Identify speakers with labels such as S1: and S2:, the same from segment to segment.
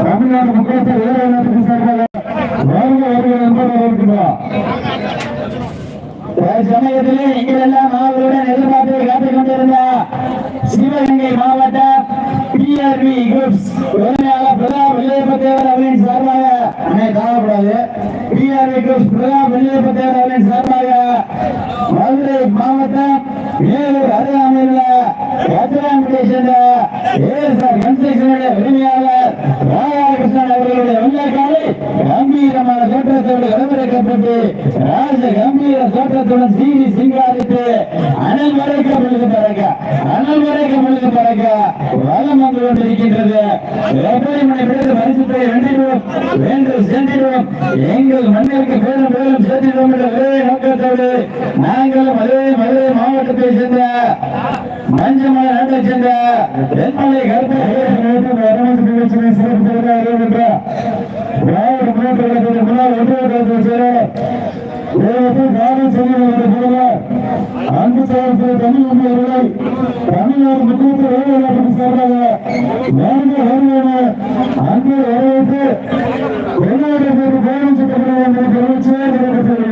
S1: தமிழ்நாடு மக்களுக்கு வேறு நாட்டுக்கு சார்பாக வாழ்க வருகிற நண்பர்கள் இருக்கிறோம் சமயத்திலே எங்களெல்லாம் அவர்களுடன் எதிர்பார்த்து காத்துக் கொண்டிருந்த சிவகங்கை மாவட்ட பிஆர்பி குரூப்ஸ் உரிமையாளர் பிரதாப் வெள்ளையப்பத்தேவர் அவர்களின் சார்பாக அண்ணே தாழக்கூடாது பிஆர்பி குரூப்ஸ் பிரதாப் வெள்ளையப்பத்தேவர் அவர்களின் சார்பாக மதுரை மாவட்டம் வேலூர் அருகாமையில் உள்ள ராஜராம்பட்டியை சேர்ந்த உரிமையாளர் ராதாகிருஷ்ணன் அவர்களுடைய வெள்ளைக்காலை கம்பீரமான தோற்றத்தோடு களமிறக்கப்பட்டு ராஜ கம்பீர தோற்றத்துடன் சீனி சிங்காரித்து அனல் வரைக்க பொழுது பறக்க அனல் வரைக்க பொழுது பறக்க வலம் வந்து கொண்டிருக்கின்றது. எப்படி மணி பிடித்து பரிசுத்தை வென்றிடுவோம் வென்று சென்றிடுவோம். எங்கள் மண்ணிற்கு பேரும் பேரும் சேர்த்திடுவோம் என்ற ஒரே நோக்கத்தோடு நாங்களும் அதே மதுரை மாவட்டத்தை சேர்ந்த மஞ்சமலை நாட்டை சேர்ந்த தென்மலை கருப்பை அரசு நிகழ்ச்சியை சிறப்பு அறிவிக்கின்றார் திராவிட முன்னேற்ற கழகத்தின் முன்னாள் ஒன்றிய கழகத்தை செயலாளர் தேவத்தை காவல் செய்யப்பட்ட முதல்வர் அன்பு சார்ந்த தமிழ் உண்மைகளை தமிழ்நாடு முக்கியத்துவ வேலைவாய்ப்பு சார்பாக நான்கு வருமான அன்பு வரவேற்று வெளிநாடு பயணம் செய்யப்பட வேண்டிய நிகழ்ச்சியை நிறைவேற்றி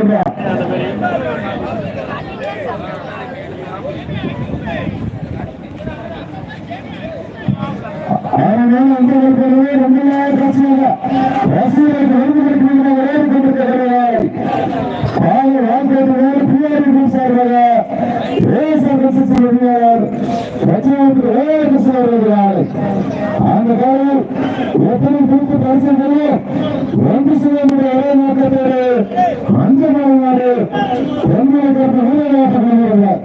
S1: வருகின்றார் ஆனால் அன்று ரொம்ப பிரச்சனை இல்லை ரசிகர்களுக்கு விருது ஒரே சார்பாக ஏஎஸ்ஆர் கட்சி உரிமையாளர் ஒரே வருகிறார் அந்த காலம் எத்தனை குறித்து பரிசுகளும் ஒன்று செய்ய முடியாது ஒரே நோக்கத்தோடு மஞ்சள் மாநாடு பெண்களை கொடுத்து ஊழலாக கொண்டிருக்கிறார்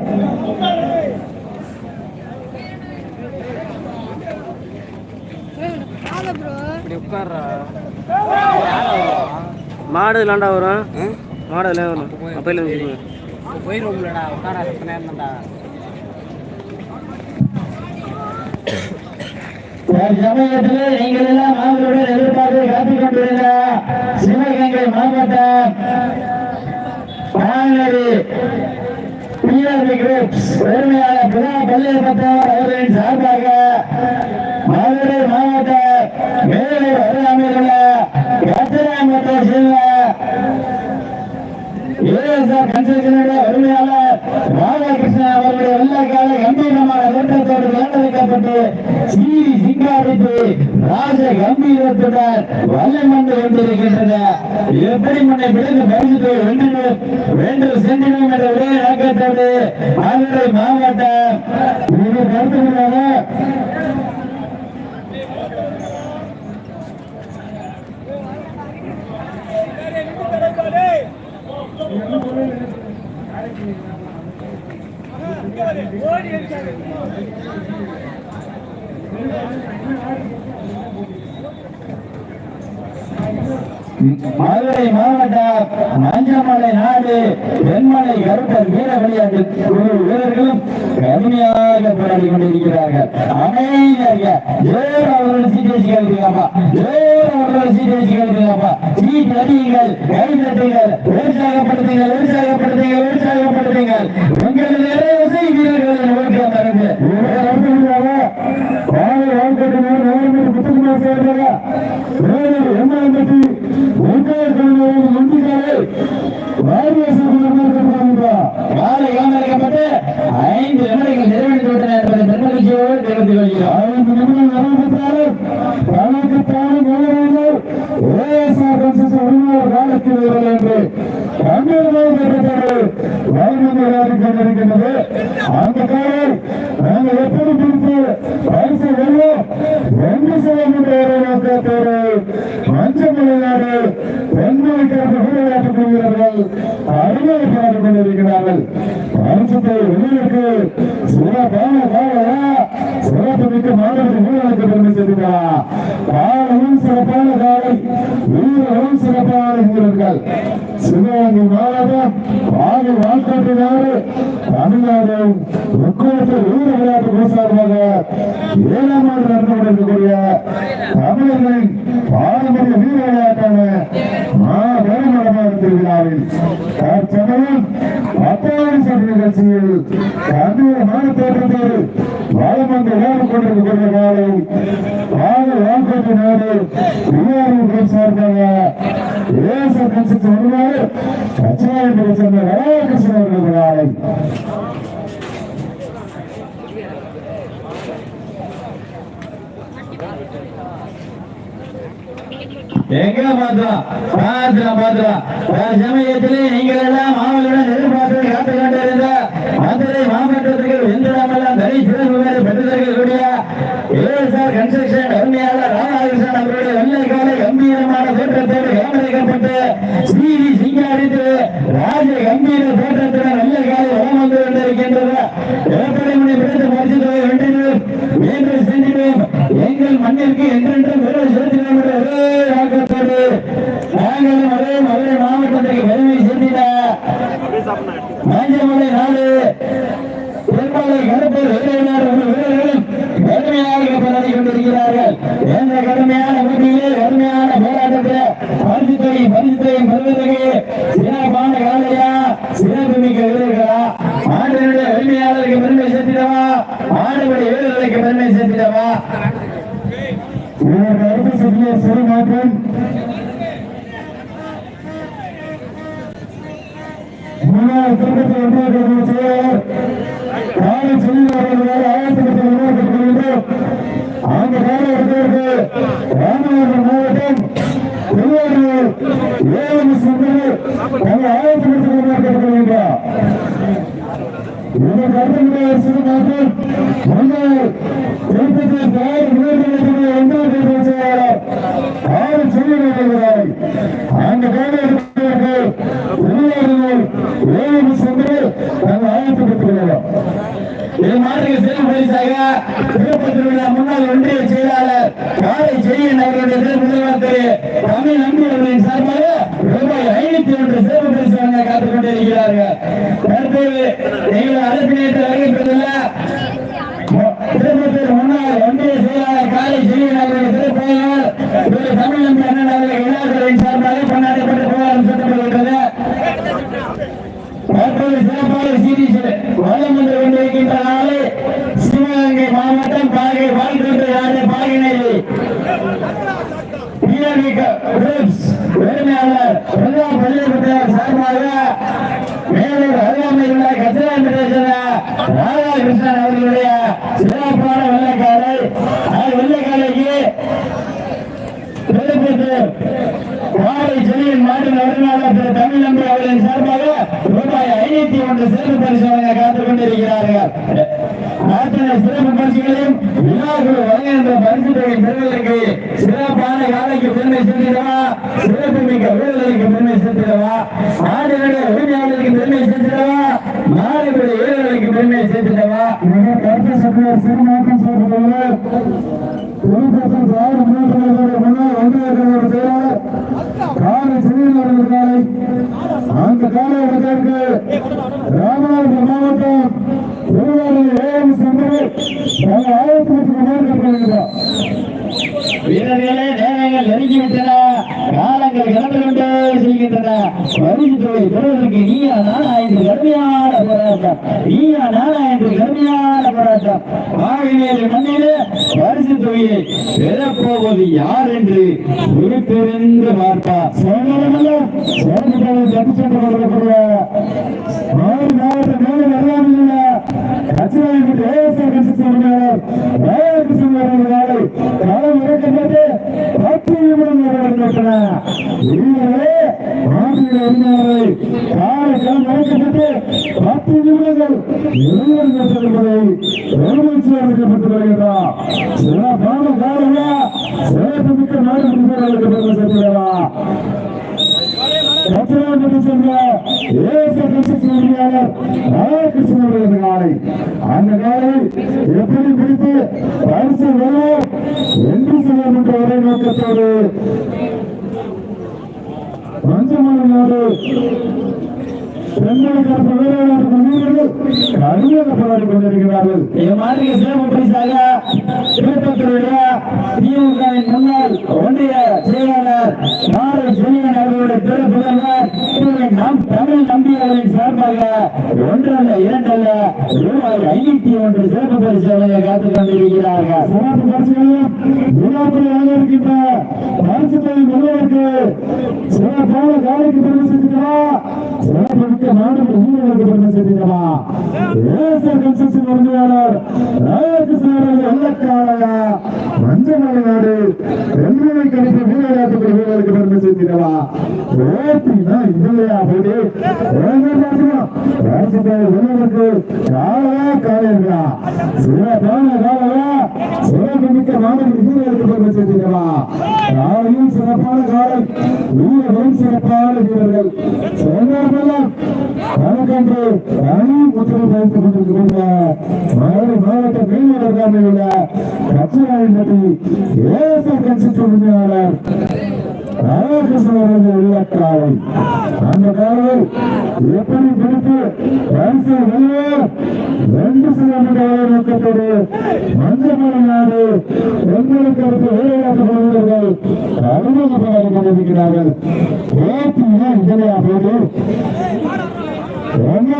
S2: இப்படி உட்கார்றா மாடு இல்லாண்டா வரும்? மாடு எல்லாம் வரும்? அப்பையில வந்து
S3: போயிருவோம்லடா உட்கார நேரம்டா
S1: சமயத்திலே நீங்கள் எல்லாம் அவர்களுடன் எதிர்பார்த்து காத்துக் கொண்டிருந்த சிவகங்கை மாவட்டம் பாங்கரி பிஆர்பி குரூப்ஸ் உரிமையாளர் புதா பள்ளியப்பட்டவர் அவர்களின் சார்பாக மதுரை மாவட்ட மேலூர் அருகாமையில் உள்ள கத்திராமத்தை ராதாகிருஷ்ணன் அவர்களுடைய வெள்ளக்கால கம்பீரமான தோற்றத்தோடு தேர்ந்தெடுக்கப்பட்டு சீரி சிங்காரித்து ராஜ கம்பீரத்துடன் வல்லம் வந்து கொண்டிருக்கின்றன. எப்படி முன்னை பிடித்து பரிசுத்தை வென்றினோம் வென்று சென்றினோம் என்ற ஒரே நோக்கத்தோடு மதுரை மாவட்டம். இது கருத்துக்கிறாங்க மதுரை மாவட்டம் மஞ்சமலை நாடு வெண்மலை கருப்பர் வீர விளையாட்டு குழு வீரர்களும் கடுமையாக போராடி கொண்டிருக்கிறார்கள். அமைதியாக ஜோர் அவர்கள் சீட் வச்சு கேட்கிறீங்கப்பா ஜோர் அவர்கள் சீட் வச்சு கேட்கிறீங்கப்பா அடியுங்கள் கை தட்டுங்கள் உற்சாகப்படுத்துங்கள் உற்சாகப்படுத்துங்கள் உற்சாகப்படுத்துங்கள். உங்களது வீரர்களின் ஒழுக்கம் முத்துக்குமார் சேர்ந்தாங்க வேலூர் எம்மாம்பட்டி காலை காமரிக்கப்பட்டு ஐந்து நிமிடங்கள் நிறைவடைந்து விட்டன என்பதை பெருமகிழ்ச்சியோடு தெரிவித்துக் கொள்கிறோம் ஐந்து நிமிடம் நிறைவேற்றாலும் தனக்கு தானே நிறைவேறும் ஏஎஸ்ஆர் கன்சஸ் உரிமையாளர் காலத்தில் வருவது என்று கம்பீரமாக பெற்றது வாழ்முறையாக கொண்டிருக்கின்றது அந்த காலம் நாங்கள் எப்படி பிடித்து பரிசு வெல்வோம் என்று செய்ய முடியாது நோக்கத்தோடு மஞ்சமலையாடு பெண்களுக்காக விளையாட்டுக் கொள்கிறார்கள் அருமையை பார்த்துக் கொண்டிருக்கிறார்கள் பரிசுத்தை வெளியிற்கு சிறப்பான காலையா சிறப்பு மிக்க மாணவர்கள் வீரர்களுக்கு பெருமை சேர்க்கிறார் காலையும் சிறப்பான காலை வீரர்களும் சிறப்பான வீரர்கள் சிவகங்கை மாவட்டம் பாதி வாழ்க்கையினாரு தமிழ்நாடு முக்கோணத்து வீர விளையாட்டு சார்பாக ஏழாம் ஆண்டு நடந்து கொண்டிருக்கக்கூடிய தமிழர்களின் பாரம்பரிய வீர விளையாட்டான மாபெரும் நடமாடும் திருவிழாவில் தற்சமயம் பத்தாவது சட்ட நிகழ்ச்சியில் கம்பீரமான தோற்றத்தோடு
S3: வளம் வந்து ஓடி கொண்டிருக்கிற காலை ஆறு வாக்குறுதி நாடு விமானம் சார்பாக ஏசர் கட்சி வருவார் கச்சாயம் சேர்ந்த ராமகிருஷ்ணன் அவர்கள் காலை எங்க பாத்திரம் பாத்திரம் பாத்திரம் சமயத்திலே நீங்கள் எல்லாம் மாவளுடன் எதிர்பார்த்து காத்து கொண்டிருந்த மதுரை மாவட்டத்திற்கு வெந்திடாமெல்லாம் தனி சிறப்பு வேறு பெற்றதற்கக்கூடிய ஏஎஸ்ஆர் கன்ஸ்ட்ரக்ஷன் அருமையாளர் ராமகிருஷ்ணன் அவருடைய வெள்ளை காலை கம்பீரமான தோற்றத்தோடு களமிறக்கப்பட்டு ஸ்ரீ சிங்காரித்து ராஜ கம்பீர தோற்றத்துடன் வெள்ளை காலை வளம் வந்து கொண்டிருக்கின்றது எப்படி மணி பிடித்து பரிசு தொகை வென்றினோம் என்று சென்றினோம் எங்கள் மண்ணிற்கு என்றென்றும் விருது செலுத்தினோம் என்ற ஒரே ஆக்கத்தோடு நாங்களும் அதே மதுரை மாவட்டத்திற்கு பெருமை சேர்த்திட மாஞ்சமலை நாடு. பெருமலை கருப்பூர் வீரர்கள் வீரர்களும் கடுமையாக போராடி கொண்டிருக்கிறார்கள். கடுமையான போராட்டத்தில் பரிசுத்தை பரிசுத்தை பெறுவதற்கு சிறப்பான காலையா சிறப்பு மிக்க வீரர்களா ஆண்டினுடைய உரிமையாளருக்கு பெருமை சேர்த்திடவா ஆண்டுபடி வீரர்களுக்கு பெருமை சேர்த்திடவா இதற்கு அடுத்து சிறிய சிறு மாற்றம் முன்னாள் திருப்பதி ஒன்றிய செயலர் காலை செல்லுவார்கள் ஆயிரத்தி உருவாக்கப்படுகின்றோம் அந்த காலகட்டத்திற்கு ராமநாதபுரம் மாவட்டம் திருவாரூர் ஏழு சுந்தர் தங்கள் ஆயிரத்தி உருவாக்கப்படுகின்றார் இதற்கு அடுத்த சிறு மாற்றம் முன்னாள் திருப்பதி தாய் உயர்நிலைத்துறை ஒன்றிய செயலாளர் ஆறு செல்லுவார்கள் அந்த காலகட்டத்திற்கு திருவாரூர் ஏழு சுந்தர் தங்கள் ஆயிரத்தி பெற்றுள்ளோம் இது மாதிரி சிறப்பு பரிசாக திருப்பத்தூர் முன்னாள் ஒன்றிய செயலாளர் காலை செய்யன் அவருடைய முதல்வர் திரு தமிழ் நம்பி அவர்களின் சார்பாக ரூபாய் ஐநூத்தி ஒன்று சிறப்பு பரிசு வழங்க காத்துக் கொண்டிருக்கிறார்கள். தற்போது எங்கள் அழைப்பினேற்று வருகை பெற்றுள்ள திருப்பத்தூர் முன்னாள் ஒன்றிய செயலாளர் காலை செய்யன் அவருடைய திருப்பெயர் திரு தமிழ் நம்பி அண்ணன் அவர்கள் விழாக்களின் சார்பாக கொண்டாடப்பட்டு போராட்டம் சுட்டப்படுகின்றது தற்போது சிறப்பாக சீரிஸ் வளம் வந்து கொண்டிருக்கின்ற நாளை சிவகங்கை மாவட்டம் பாகை வாழ்கின்ற யாரு பாகினேரி உரிமையாளர் பிரதா பள்ளிப்பட்டார் சார்பாக மேலூர் அருகாமையில் உள்ள கச்சராம் ராதாகிருஷ்ணன் அவர்களுடைய சிறப்பான வெள்ளைக்காலை வெள்ளைக்காலைக்கு வாழை மாட்டின் திரு தமிழ் நம்பி அவர்களின் சார்பாக ரூபாய் ஐநூத்தி ஒன்று சிறப்பு பரிசோதனை காத்துக் கொண்டிருக்கிறார்கள். அத்தனை சிறப்பு பரிசுகளையும் விழாக்குழு வழங்குகின்ற பரிசு தொகை பெறுவதற்கு சிறப்பான காலைக்கு பெருமை சேர்த்திடவா? சிறப்பு மிக்க வீரர்களுக்கு பெருமை சேர்த்திடவா? நாடுகளுடைய உரிமையாளருக்கு பெருமை சேர்த்திடவா? நாடுகளுடைய வீரர்களுக்கு பெருமை சேர்த்திடவா? கருத்து சபையை செய்துள்ளது திருப்பத்தூர் திராவிட முன்னேற்ற கழகத்துடைய முன்னாள் ஒன்றிய கழக செயலாளர் காலை செய்தியாளர்கள் காலை அந்த காலகட்டத்திற்கு ராமநாதபுரம் மாவட்டம் திருவாரூர் ஏஎம் சந்தர் நாங்கள் ஆயிரத்தி எட்டு வீரர்களே நேரங்கள் நெருங்கிவிட்டன காலங்கள் கடந்து கொண்டே செல்கின்றன பரிசு தொகை பெறுவதற்கு நீயா நானா என்று கடுமையான போராட்டம் நீயா நானா என்று கடுமையான போராட்டம் வாகினேரி மண்ணிலே பரிசு தொகையை பெறப்போவது யார் என்று குறிப்பிருந்து பார்ப்பார் சேனமல்ல சேனத்தில் தப்பு ஆறு மாவட்ட மேலும் அறியாமல் கட்சியாளர்களுக்கு ஏஎஸ்ஆர் கட்சி சொல்கிறார் ராதாகிருஷ்ணன் அவர்களால் களம் இறக்கப்பட்டு பத்து நிமிடம் இதுவரை மாநில உரிமையாளரை காலை களம் இறக்கப்பட்டு பத்து நிமிடங்கள் நிறைவேற்றப்பட்டதை நிர்வகிச்சு அளிக்கப்பட்டு வருகிறார் சிறப்பான காரணமா சிறப்பு மிக்க நாடு முன்னேற்றப்பட்டு செல்கிறதா கச்சராமணி சென்ற ஏச கட்சி செயலாளர் ராதாகிருஷ்ணன் அவர்களது அந்த காலை எப்படி பிடித்து பரிசு வரும் என்று செய்வோம் ஒரே நோக்கத்தோடு பஞ்சமானோடு பெண்களுக்கு வீரர்கள் மனிதர்கள் கடுமையாக போராடி கொண்டிருக்கிறார்கள். இது மாதிரி சிறப்பு பரிசாக திருத்தத்தினுடைய திமுகவின் முன்னாள் ஒன்றிய செயலாளர் நாளை செல்வன் அவர்களுடைய திரு புதல்வர். நாம் தமிழ் நம்பியவர்களின் சார்பாக ஒன்றரை
S1: ஒன்றல்ல இரண்டல்ல ரூபாய் ஐநூத்தி ஒன்று சிறப்பு பரிசோதனையை காத்துக் கொண்டிருக்கிறார்கள். சிறப்பு பரிசுகளையும் விழாக்கள் இருக்கின்ற பரிசுகளை முழுவதற்கு சிறப்பான காலைக்கு பெருமை சேர்த்துக்கவா சிறப்பு மிக்க நாடுகள் பெருமை சேர்த்துக்கவா ஏசர் கன்ஸ்ட்ரக்ஷன் உரிமையாளர் ராயகிருஷ்ணன் வெள்ளக்காலையா மஞ்சள் நாடு வெள்ளை கணிப்பு வீரராட்டுக்கு வீரர்களுக்கு பெருமை சேர்த்துக்கவா ஓட்டினா இல்லையா போடு. ராஜபாய் காலையா காலையா சிறப்பான காலையா சிறப்பு மிக்க நாடுகள் பெருமை சேர்த்துக்கவா காலையும் சிறப்பான காலை. வீரர்களும் சிறப்பான வீரர்கள். சிறந்தார்கள் வணக்கன்று ராணி முத்திரை வைத்துக் கொண்டிருக்கின்ற மதுரை மாவட்ட மீனவர் உள்ள கச்சராயின் நதி ஏசர் கட்சி உரிமையாளர் ராமகிருஷ்ணன் உள்ளக்காவை அந்த காலை எப்படி பிடித்து பரிசு வெல்ல ரெண்டு சிலோமீட்டர் நோக்கத்தோடு மஞ்சள் நாடு எங்களுக்கு அடுத்து வேலையாட்டு கொள்வர்கள் அறிமுகமாக கொண்டிருக்கிறார்கள் ஏற்றினா இதனையா போது எங்க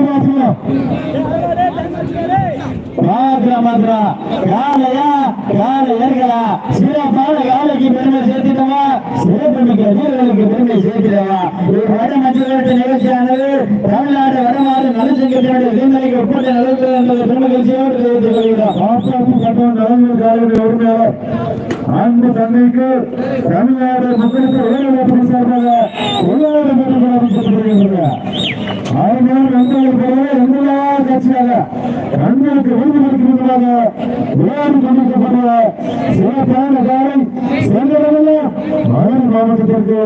S1: காலையா காலை ஏற்கலா. சிறப்பான காலைக்கு பெருமை சேர்த்துட்டவா சிறப்பு வீரர்களுக்கு பெருமை சேர்த்துட்டவா இது வட மஞ்சள் நிகழ்ச்சியானது தமிழ்நாடு வடமாறு நலச்சங்கத்தினுடைய வீரர்களுக்கு ஒப்பந்த நிலவுகள் என்பது பெருமை நிகழ்ச்சியோடு தெரிவித்துக் கொள்கிறோம். கட்டணம் நலன்கள் உரிமையாளர் அன்பு தமிழ்நாடு மக்களுக்கு சார்பாக அதனால் எங்களுக்கு பெரிய எங்களா கட்சியாக எங்களுக்கு விருதுகளுக்கு விளையாடு கொண்டிருக்கக்கூடிய சிறப்பான காலை சேர்ந்தவர்கள் மதுரை மாவட்டத்திற்கு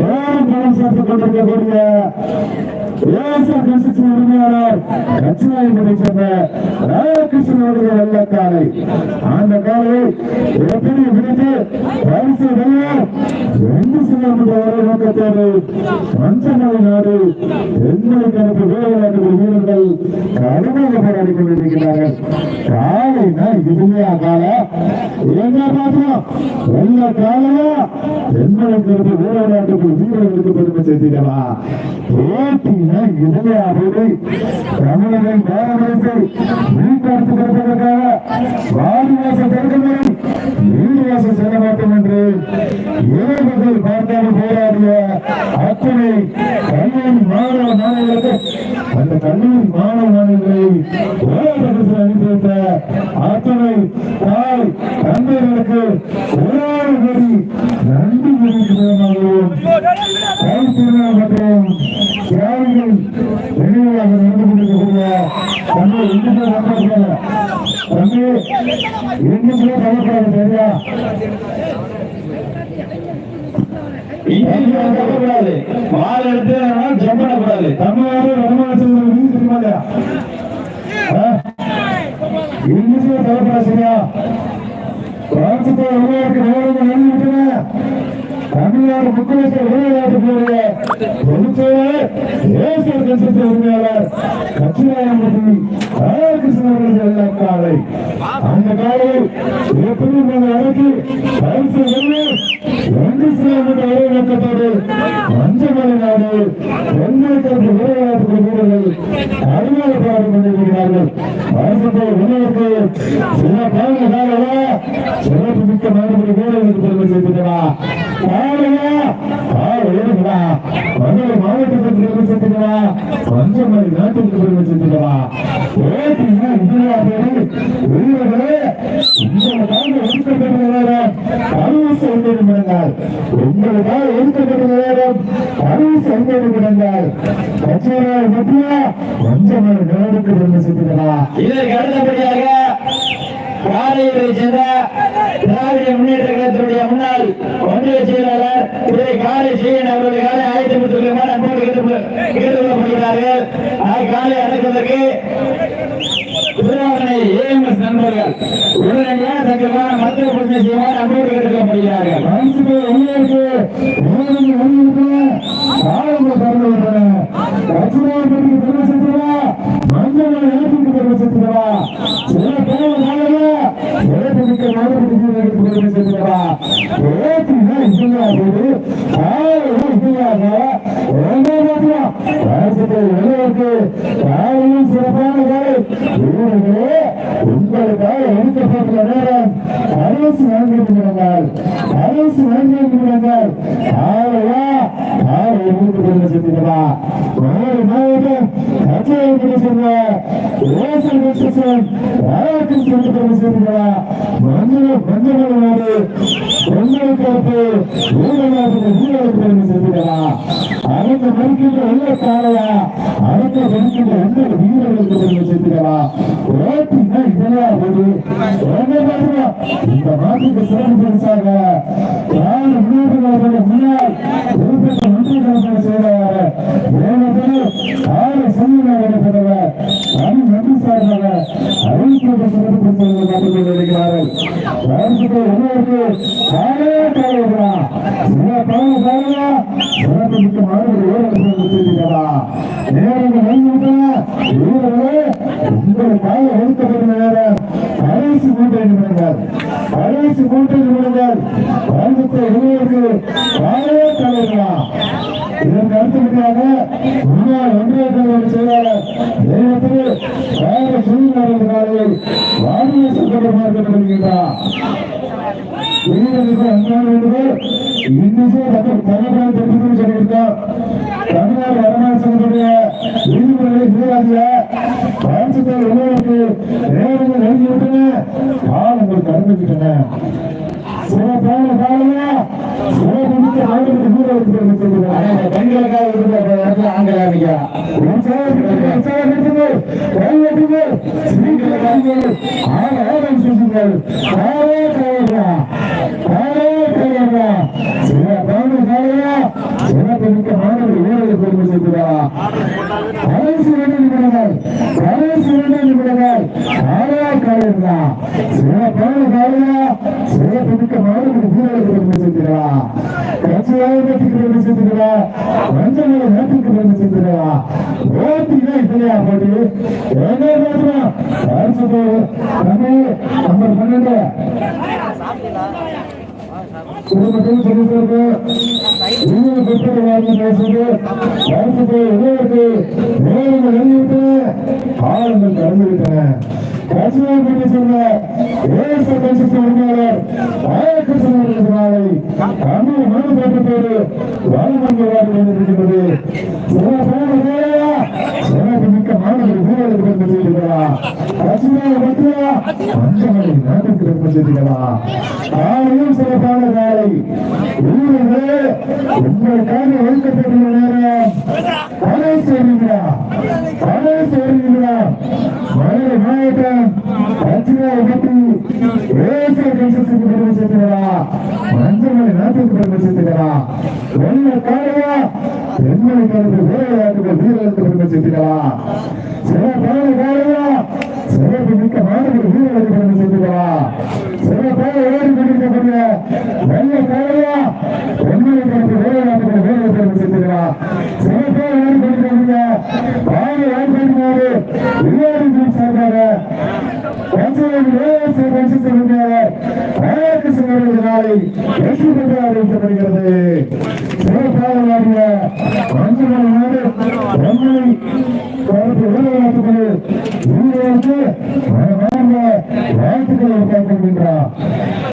S1: வேறும் பணம் சேர்த்துக் கொண்டிருக்கக்கூடிய ஏசர் கன்ஸ்ட்ரக்ஷன் உரிமையாளர் கட்சியாயினை சேர்ந்த ராமகிருஷ்ணனுடைய வெள்ளக்காலை அந்த காலை எப்படி விடுத்து பரிசு வெல்ல ரெண்டு சிலோமீட்டர் வரை நோக்கத்தோடு மஞ்சள் நாடு எங்களை கருப்பு வேலைநாட்டு வீரர்கள் கடுமையாக போராடி கொண்டிருக்கிறார்கள் காலைனா இதுலையா கால எங்க பாத்திரம்? வெள்ள காலையா? எங்களை கருப்பு வேலைநாட்டுக்கு வீரர்களுக்கு பெருமை சேர்த்திடவா? போட்டினா இதுலையா போது தமிழகம் பாரதத்தை மீட்டெடுத்து கொடுப்பதற்காக வாரிவாசம் தடுக்கணும் நீதிவாசம் செல்ல மாட்டோம் என்று ஏழைகள் பார்த்தாலும் போராடிய அத்தனை கல்லூரி மாணவ மாணவர்களுக்கு அந்த கல்லூரி மாணவ மாணவர்களை போராட்டத்தில் அனுப்பி வைத்த அத்தனை தாய் தந்தையர்களுக்கு ஒரே கோடி நன்றி தெரிவிக்கிறோம் கைத்திருநாள் மற்றும் தியாகிகள் நினைவாக நடந்து கொண்டிருக்கக்கூடிய தந்தை இந்துக்கள் நண்பர்கள் தந்தை இந்துக்களே கவலைப்படாது சரியா கூடாது மாலை எடுத்து ஜம்ப் பண்ணக்கூடாது தமிழ்நாடு தெரியுமா இல்லையா இங்கிலீஷ்ல கவலைப்படாது சரியா ராஜ்யத்தை உருவாக்க நேரம் எழுதி தமிழ்நாடு முக்கியமந்திரி விளையாட்டுடைய பொதுச்செயலாளர் தேசிய கட்சி உரிமையாளர் கட்சிநாயகி ராமகிருஷ்ணன் அவர்கள் எல்லாம் காலை. அந்த காலையில் எப்படி நீங்கள் பரிசு வெள்ளி ரெண்டு வீரர்கள் உணவுக்கு சில பாருங்க காலையா சிறப்பு மிக்க மாறுபடி வீரர்களுக்கு பெருமை சேர்த்துக்கிறா காலையா காலை ஏறுங்களா மதுரை மாவட்டத்துக்கு பெருமை சேர்த்துக்கிறா பஞ்சமலை நாட்டுக்கு பெருமை சேர்த்துக்கிறா ஏற்றினா இதுவா பேரு வீரர்களே உங்களுக்காக ஒதுக்கப்பட்ட நேரம் அறிவு செய்து விடுங்கள் உங்களுக்காக ஒதுக்கப்பட்ட பஞ்சமலை நாடுக்கு பெருமை சேர்த்துக்கிறா இதற்கு அடுத்தபடியாக காலையை சேர்ந்த திராவிட முன்னேற்ற கழகத்தினுடைய முன்னாள் ஒன்றிய செயலாளர் திரு காலை சீயன் அவருடைய காலை ஆயத்தப்படுத்துவதற்கான அன்போடு கேட்டுக்கொள்ளப்படுகிறார்கள் காலை அடக்குவதற்கு திருவாரனை ஏஎம்எஸ் நண்பர்கள் உடனடியாக தங்கமான மருத்துவ பிரச்சனை செய்யுமாறு அன்போடு கேட்டுக்கொள்ளப்படுகிறார்கள் மஞ்சள் இழப்புக்கு பெருமை சேர்த்துக்கவா சில பேர் நாளையா சிறப்பு மிக்க மாணவர்களுக்கு பெருமை சேர்த்துக்கவா ஏற்றினா இதுவா போது ஆயிரம் இதுவாக மாத்திரம் ராஜ்யத்தை வெளியிட்டு காலையும் சிறப்பான காலை வீரர்களே உங்களுக்காக எடுக்கப்பட்ட நேரம் அரசு வாங்கி விடுங்கள் அரசு வாங்கி விடுங்கள் ஆலையா ஆலை எடுத்து கொண்டு சென்றா ஒரு மாவட்டம் கட்சியை கொண்டு சென்ற ரோசல் வெற்றிசன் ராயத்தில் சென்று கொண்டு சென்றா மஞ்சள் மஞ்சளோடு பொங்கலுக்கு ஊழலாக ஊழலுக்கு கொண்டு சென்றா அவங்க மறுக்கின்ற உள்ள காலையா அவங்க மறுக்கின்ற வீரர்களுக்கு போது இந்த நாட்டுக்கு சிறப்பு முன்னாள் குறிப்பிட்ட ஆறு அது நன்றி சார்பாக அறிவிக்கப்பட்ட சிறப்பு கொண்டிருக்கிறார்கள் உள்ளவருக்கு காலே காலையா சில பல காலையா சிறப்பு மிக்க மாணவர்கள் வீரர்கள் வச்சிருக்கிறா நேரங்கள் வந்து வீரர்களே உங்களுக்காக ஒதுக்கப்பட்ட நேரம் கடைசி மூன்றை நிமிடங்கள் கடைசி மூன்றை நிமிடங்கள் ராஜ்யத்தை உள்ளவருக்கு காலே காலையா இதற்கு அடுத்தபடியாக முன்னாள் ஒன்றிய தலைவர் செயலாளர் நேரத்தில் வேறு சூழ்நிலை வாரிய சங்கடம் பார்க்கப்படுகின்றார் வீரர்களுக்கு அன்பான வேண்டுகோள் இன்னிசை மற்றும் தலைவரை தெரிவித்து சொல்லியிருக்கோம் தமிழ்நாடு வரலாறு சங்கத்துடைய விதிமுறைகளை மீறாதிய ராஜ்யத்தை உள்ளவருக்கு நேரங்கள் எழுதிவிட்டன காலங்கள் கடந்துவிட்டன சிறப்பான காலமா சிறப்பு ஆளுநருக்கு வீரர்களுக்கு தெரிவித்திருக்கிறார் பெண்களுக்காக இருக்கிற இடத்துல நிமிடங்கள் நிமிடங்கள் சிறப்பான காலையா சிறப்பு மிக்க மாணவர்கள் வீரர்களுக்கு பெருமை சேர்க்கிறா கட்சியாக வெற்றிக்கு பெருமை சேர்க்கிறா மஞ்சள் நாட்டுக்கு பெருமை சேர்க்கிறா ஓட்டினா இல்லையா போட்டு. எங்கே பேசுறோம் அரசு நம்பர் பன்னெண்டு. குடும்பத்தில் சொல்லிட்டு இன்னொரு பெற்றோர் வாழ்ந்து பேசுறது கட்சியை பற்றி சொன்ன ஏச கட்சி உரிமையாளர் ஆயக்கிருஷ்ணன் நாளை தமிழ் மனு பேட்டத்தோடு வாழ்மன்றாக இருக்கின்றது சிறப்பான வேலையா சிறப்பு மிக்க மாணவர்கள் வீரர்கள் பெருமை செய்திருக்கிறா கட்சியை பற்றியா மஞ்சளை நாட்டுக்கு பெருமை செய்திருக்கிறா காலையும் சிறப்பான காலை வீரர்களே உங்களுக்காக ஒழுக்கப்பட்டுள்ள நேரம் பலை செய்வீங்களா பலை செய்வீங்களா மதுரை மாவட்டம் பெருமை சேர்த்துக்கிறா நாட்டுக்கு பெருமை சேர்த்துக்கிறா வெள்ள காலையா வீரர்களுக்கு பெருமை சேர்த்துக்கிறா